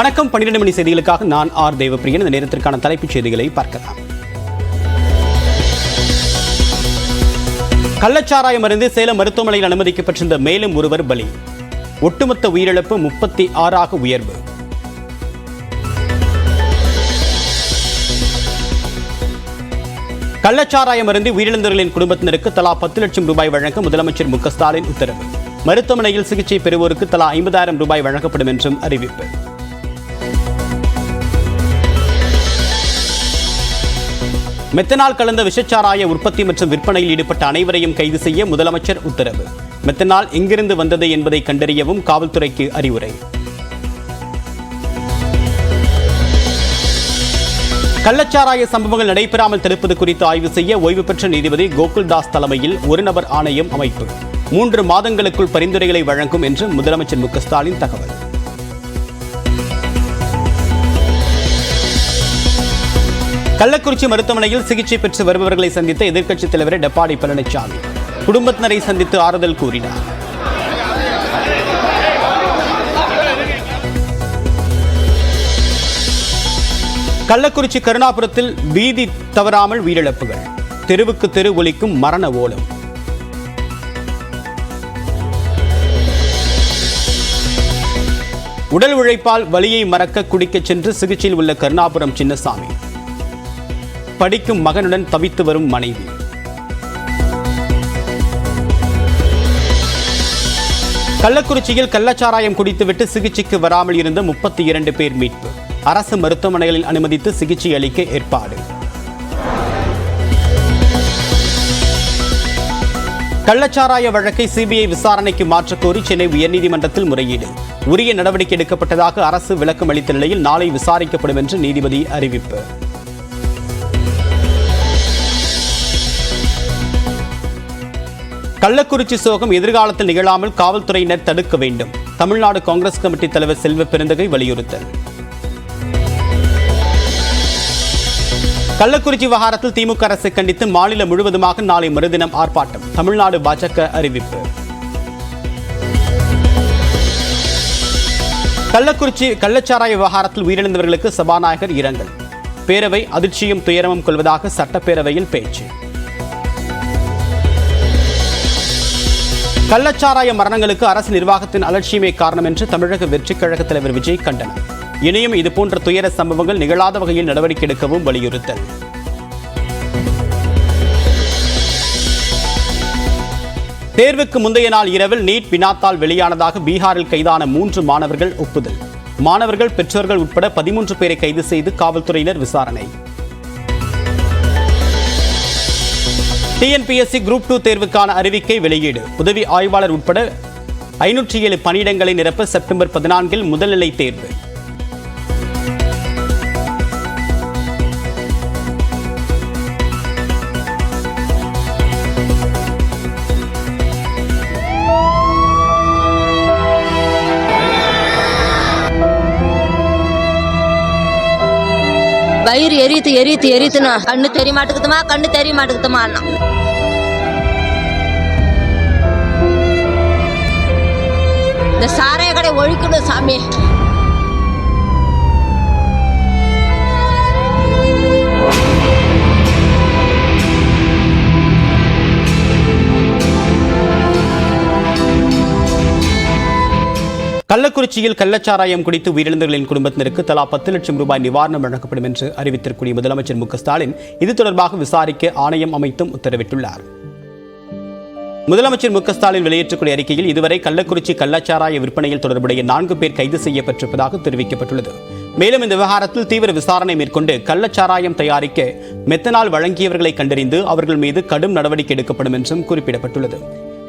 வணக்கம். பன்னிரண்டு மணி செய்திகளுக்காக நான் ஆர் தேவப்பிரியன். இந்த நேரத்திற்கான தலைப்புச் செய்திகளை பார்க்கலாம். கள்ளச்சாராயம் அருந்து சேலம் மருத்துவமனையில் அனுமதிக்கப்பட்டிருந்த மேலும் ஒருவர் பலி. ஒட்டுமொத்த உயிரிழப்பு முப்பத்தி ஆறாக உயர்வு. கள்ளச்சாராயம் அருந்து உயிரிழந்தவர்களின் குடும்பத்தினருக்கு தலா பத்து லட்சம் ரூபாய் வழங்க முதலமைச்சர் மு க ஸ்டாலின் உத்தரவு. மருத்துவமனையில் சிகிச்சை பெறுவோருக்கு தலா ஐம்பதாயிரம் ரூபாய் வழங்கப்படும் என்றும் அறிவிப்பு. மெத்தனால் கலந்த விஷச்சாராய உற்பத்தி மற்றும் விற்பனையில் ஈடுபட்ட அனைவரையும் கைது செய்ய முதலமைச்சர் உத்தரவு. மெத்தனால் எங்கிருந்து வந்தது என்பதை கண்டறியவும் காவல்துறைக்கு அறிவுரை. கள்ளச்சாராய சம்பவங்கள் நடைபெறாமல் தடுப்பது குறித்து ஆய்வு செய்ய ஓய்வு பெற்ற நீதிபதி கோகுல்தாஸ் தலைமையில் ஒரு நபர் ஆணையம் அமைப்பு. மூன்று மாதங்களுக்குள் பரிந்துரைகளை வழங்கும் என்று முதலமைச்சர் மு ஸ்டாலின் தகவல். கள்ளக்குறிச்சி மருத்துவமனையில் சிகிச்சை பெற்று வருபவர்களை சந்தித்த எதிர்க்கட்சித் தலைவர் எடப்பாடி பழனிசாமி குடும்பத்தினரை சந்தித்து ஆறுதல் கூறினார். கள்ளக்குறிச்சி கருணாபுரத்தில் வீதி தவறாமல் உயிரிழப்புகள். தெருவுக்கு தெரு ஒலிக்கும் மரண ஓலம். உடல் உழைப்பால் வலியை மறக்க குடிக்கச் சென்று சிகிச்சையில் உள்ள கருணாபுரம் சின்னசாமி. படிக்கும் மகனுடன் தவித்து வரும் மனைவி. கள்ளக்குறிச்சியில் கள்ளச்சாராயம் குடித்துவிட்டு சிகிச்சைக்கு வராமல் இருந்த முப்பத்தி இரண்டு பேர் மீட்பு. அரசு மருத்துவமனைகளில் அனுமதித்து சிகிச்சை அளிக்க ஏற்பாடு. கள்ளச்சாராய வழக்கை சிபிஐ விசாரணைக்கு மாற்றக்கோரி சென்னை உயர்நீதிமன்றத்தில் முறையீடு. உரிய நடவடிக்கை எடுக்கப்பட்டதாக அரசு விளக்கம் அளித்த நிலையில் நாளை விசாரிக்கப்படும் என்று நீதிபதி அறிவிப்பு. கள்ளக்குறிச்சி சோகம் எதிர்காலத்தில் நிகழாமல் காவல்துறையினர் தடுக்க வேண்டும். தமிழ்நாடு காங்கிரஸ் கமிட்டி தலைவர் செல்வ பெருந்தகை வலியுறுத்தல். கள்ளக்குறிச்சி விவகாரத்தில் திமுக அரசை கண்டித்து மாநிலம் முழுவதுமாக நாளை மறுதினம் ஆர்ப்பாட்டம். தமிழ்நாடு பாஜக அறிவிப்பு. கள்ளக்குறிச்சி கள்ளச்சாராய விவகாரத்தில் உயிரிழந்தவர்களுக்கு சபாநாயகர் இரங்கல். பேரவை அதிர்ச்சியும் துயரமும் கொள்வதாக சட்டப்பேரவையில் பேச்சு. கள்ளச்சாராய மரணங்களுக்கு அரசு நிர்வாகத்தின் அலட்சியமே காரணம் என்று தமிழக வெற்றிக் கழக தலைவர் விஜய் கண்டனம் இனியும் இதுபோன்ற துயர சம்பவங்கள் நிகழாத வகையில் நடவடிக்கை எடுக்கவும் வலியுறுத்தல். தேர்வுக்கு முந்தைய நாள் இரவில் நீட் வினாத்தால் வெளியானதாக பீகாரில் கைதான மூன்று மாணவர்கள் ஒப்புதல். மாணவர்கள் பெற்றோர்கள் உட்பட பதிமூன்று பேரை கைது செய்து காவல்துறையினர் விசாரணை. டிஎன்பிஎஸ்சி குரூப் டூ தேர்வுக்கான அறிவிக்கை வெளியீடு. உதவி ஆய்வாளர் உட்பட ஐநூற்றி ஏழு பணியிடங்களை நிரப்ப செப்டம்பர் பதினான்கில் முதல்நிலை தேர்வு. பயிர் எரித்து எரித்து எரித்துனா கண்ணு தெரிய மாட்டேங்குதுமா? கண்ணு தெரிய மாட்டேங்குதுமா இந்த சாராய கடை ஒழிக்கணும் சாமி. கள்ளக்குறிச்சியில் கள்ளச்சாராயம் குடித்து உயிரிழந்தவர்களின் குடும்பத்தினருக்கு தலா பத்து லட்சம் ரூபாய் நிவாரணம் வழங்கப்படும் என்று அறிவித்திருக்கூடிய முதலமைச்சர் மு ஸ்டாலின் இது தொடர்பாக விசாரிக்க ஆணையம் அமைத்தும் உத்தரவிட்டுள்ளார். முதலமைச்சர் மு ஸ்டாலின் வெளியிட்டக்கூடிய அறிக்கையில் இதுவரை கள்ளக்குறிச்சி கள்ளச்சாராய விற்பனையில் தொடர்புடைய நான்கு பேர் கைது செய்யப்பட்டிருப்பதாக தெரிவிக்கப்பட்டுள்ளது. மேலும் இந்த விவகாரத்தில் தீவிர விசாரணை மேற்கொண்டு கள்ளச்சாராயம் தயாரிக்க மெத்தனால் வழங்கியவர்களை கண்டறிந்து அவர்கள் மீது கடும் நடவடிக்கை எடுக்கப்படும் என்றும் குறிப்பிடப்பட்டுள்ளது.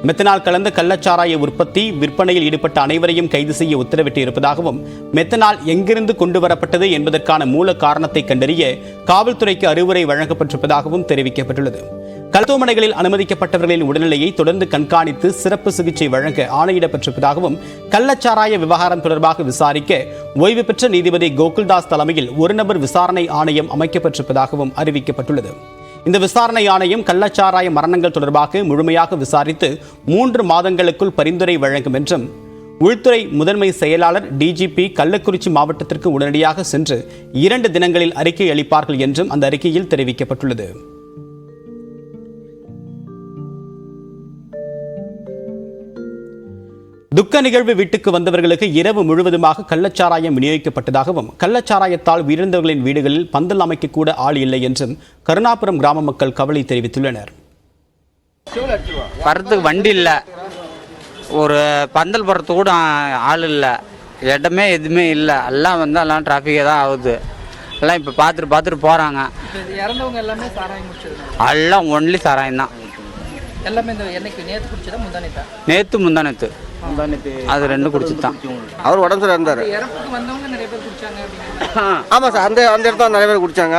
மெத்தனால் கலந்த கள்ளச்சாராய உற்பத்தி விற்பனையில் ஈடுபட்ட அனைவரையும் கைது செய்ய உத்தரவிட்டு இருப்பதாகவும் மெத்தனால் எங்கிருந்து கொண்டு வரப்பட்டது என்பதற்கான மூல காரணத்தை கண்டறிய காவல்துறைக்கு அறிவுரை வழங்கப்பட்டிருப்பதாகவும் தெரிவிக்கப்பட்டுள்ளது. கல்தோமனைகளில் அனுமதிக்கப்பட்டவர்களின் உடல்நிலையை தொடர்ந்து கண்காணித்து சிறப்பு சிகிச்சை வழங்க ஆணையிடப்பட்டிருப்பதாகவும் கள்ளச்சாராய விவகாரம் தொடர்பாக விசாரிக்க ஓய்வு பெற்ற நீதிபதி கோகுல்தாஸ் தலைமையில் ஒரு நபர் விசாரணை ஆணையம் அமைக்கப்பட்டிருப்பதாகவும் அறிவிக்கப்பட்டுள்ளது. இந்த விசாரணை ஆணையம் கள்ளச்சாராய மரணங்கள் தொடர்பாக முழுமையாக விசாரித்து மூன்று மாதங்களுக்குள் பரிந்துரை வழங்கும் என்றும் உள்துறை முதன்மை செயலாளர் டிஜிபி கள்ளக்குறிச்சி மாவட்டத்திற்கு உடனடியாக சென்று இரண்டு தினங்களில் அறிக்கை அளிப்பார்கள் என்றும் அந்த அறிக்கையில் தெரிவிக்கப்பட்டுள்ளது. துக்க நிகழ்வு வீட்டுக்கு வந்தவர்களுக்கு இரவு முழுவதுமாக கள்ளச்சாராயம் விநியோகிக்கப்பட்டதாகவும் கள்ளச்சாராயத்தால் உயிரிழந்தவர்களின் வீடுகளில் பந்தல் அமைக்க கூட ஆள் இல்லை என்றும் கருணாபுரம் கிராம மக்கள் கவலை தெரிவித்துள்ளனர். வர்றதுக்கு வண்டி இல்லை. ஒரு பந்தல் போடுறதுக்கு கூட ஆள் இல்லை. இடமே எதுவுமே இல்லை. எல்லாம் வந்து எல்லாம் டிராஃபிக்கே தான் ஆகுது. எல்லாம் இப்போ பார்த்துட்டு பார்த்துட்டு போகிறாங்க எல்லாமே ஒன்லி சாராயம் தான். எல்லாமே நேற்று முந்தானத்து அது ரெண்டும் குடிச்சிட்டு தான் அவர் உடம்பு சரியா இருந்தார். இறப்புக்கு வந்தவங்க நிறைய பேர் குடிச்சாங்க அப்படிங்கிற ஆமாம் சார் அந்த அந்த இடத்துல நிறைய பேர் குடிச்சாங்க.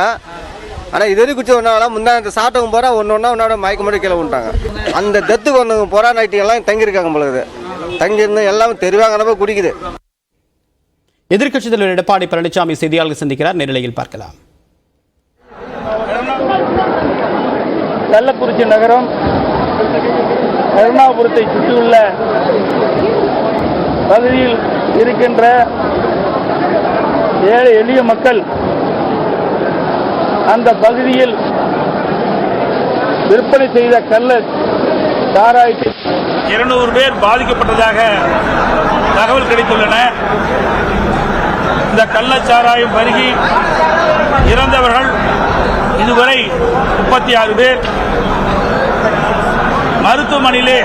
ஆனால் இது வரைக்கும் குடிச்ச ஒன்றா முந்தா இந்த சாப்பிட்டவங்க போகிறா ஒன்று ஒன்றா ஒன்றோட மயக்க மட்டும் கீழே விட்டாங்க அந்த டெத்துக்கு வந்தவங்க போகிறா நைட்டு எல்லாம் தங்கியிருக்காங்க பொழுது தங்கியிருந்து எல்லாமே தெருவாங்க குடிக்குது. எதிர்க்கட்சித் தலைவர் எடப்பாடி பழனிசாமி செய்தியாளர்கள் சந்திக்கிறார். நேரலையில் பார்க்கலாம். கள்ளக்குறிச்சி நகரம் கருணாபுரத்தை சுற்றியுள்ள பகுதியில் இருக்கின்ற ஏழை எளிய மக்கள் அந்த பகுதியில் விற்பனை செய்த கள்ள சாராயத்தை இருநூறு பேர் பாதிக்கப்பட்டதாக தகவல் கிடைத்துள்ளன. இந்த கள்ளச்சாராயம் பருகி இறந்தவர்கள் இதுவரை முப்பத்தி ஆறு பேர் மருத்துவமனையிலே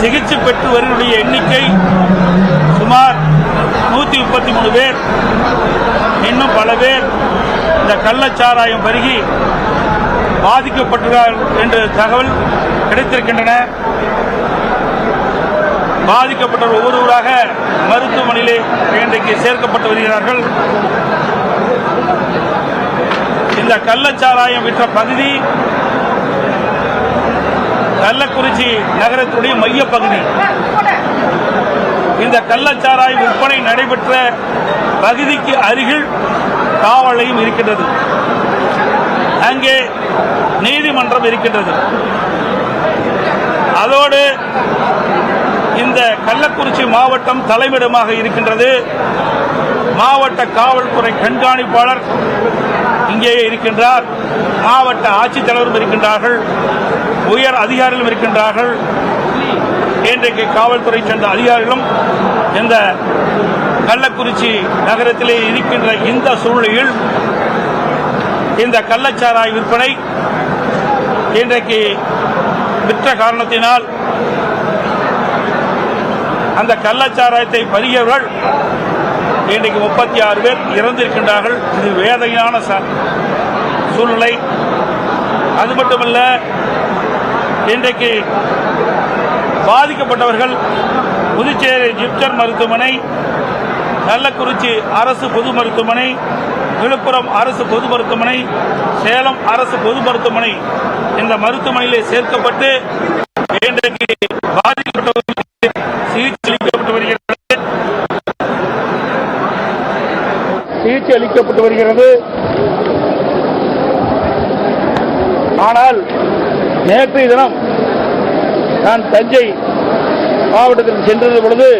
சிகிச்சை பெற்று வருவருடைய எண்ணிக்கை சுமார் நூற்றி முப்பத்தி மூணு பேர். இன்னும் பல பேர் இந்த கள்ளச்சாராயம் பருகி பாதிக்கப்பட்டுள்ளார்கள் என்ற தகவல் கிடைத்திருக்கின்றன. பாதிக்கப்பட்டவர் ஒவ்வொருவராக மருத்துவமனையிலே இன்றைக்கு சேர்க்கப்பட்டு வருகிறார்கள். இந்த கள்ளச்சாராயம் விற்ற பகுதி கள்ளக்குறிச்சி நகரத்துடைய மையப்பகுதி இந்த கள்ளச்சாராய் விற்பனை நடைபெற்ற பகுதிக்கு அருகில் காவலையும் இருக்கின்றது. அங்கே நீதிமன்றம் இருக்கின்றது. அதோடு இந்த கள்ளக்குறிச்சி மாவட்டம் தலைமையிடமாக இருக்கின்றது. மாவட்ட காவல்துறை கண்காணிப்பாளர் இங்கேயே இருக்கின்றார். மாவட்ட ஆட்சித்தலைவரும் இருக்கின்றார்கள். உயர் அதிகாரிகளும் இருக்கின்றார்கள். இன்றைக்கு காவல்துறை சேர்ந்த அதிகாரிகளும் இந்த கள்ளக்குறிச்சி நகரத்திலே இருக்கின்ற இந்த சூழ்நிலையில் இந்த கள்ளச்சாராய் விற்பனை இன்றைக்கு விற்ற காரணத்தினால் அந்த கள்ளச்சாராயத்தை பதியவர்கள் இன்றைக்கு முப்பத்தி ஆறு பேர் இறந்திருக்கின்றார்கள். இது வேதனையான ச- சூழ்நிலை. அது மட்டுமல்ல இன்றைக்கு பாதிக்கப்பட்டவர்கள் புதுச்சேரி ஜிப்சர் மருத்துவமனை கள்ளக்குறிச்சி அரசு பொது மருத்துவமனை விழுப்புரம் அரசு பொது மருத்துவமனை சேலம் அரசு பொது மருத்துவமனை இந்த மருத்துவமனையிலே சேர்க்கப்பட்டு இன்றைக்கு பாதிக்கப்பட்டவர்களுக்கு சிகிச்சை அளிக்கப்பட்டு வருகிறது. சிகிச்சை அளிக்கப்பட்டு வருகிறது. ஆனால் நேற்றைய தினம் நான் தஞ்சை மாவட்டத்திற்கு சென்றது பொழுது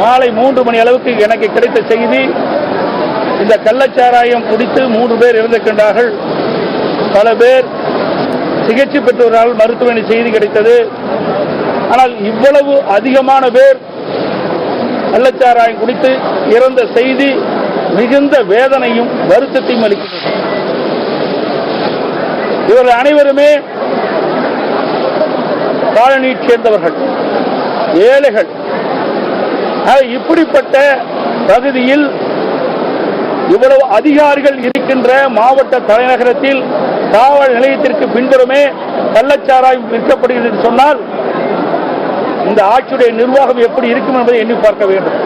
மாலை மூன்று மணி அளவுக்கு எனக்கு கிடைத்த செய்தி இந்த கள்ளச்சாராயம் குடித்து மூன்று பேர் இறந்திருக்கின்றார்கள். பல பேர் சிகிச்சை பெற்றவர்கள் மருத்துவமனை செய்தி கிடைத்தது. ஆனால் இவ்வளவு அதிகமான பேர் கள்ளச்சாராயம் குடித்து இறந்த செய்தி மிகுந்த வேதனையும் வருத்தத்தையும் அளிக்கிறது. இவர்கள் அனைவருமே காலனியைச் சேர்ந்தவர்கள் ஏழைகள். இப்படிப்பட்ட பகுதியில் இவ்வளவு அதிகாரிகள் இருக்கின்ற மாவட்ட தலைநகரத்தில் காவல் நிலையத்திற்கு பின்புறமே கள்ளச்சாராயம் விற்கப்படுகிறது என்று சொன்னால் இந்த ஆட்சியுடைய நிர்வாகம் எப்படி இருக்கும் என்பதை எண்ணி பார்க்க வேண்டும்.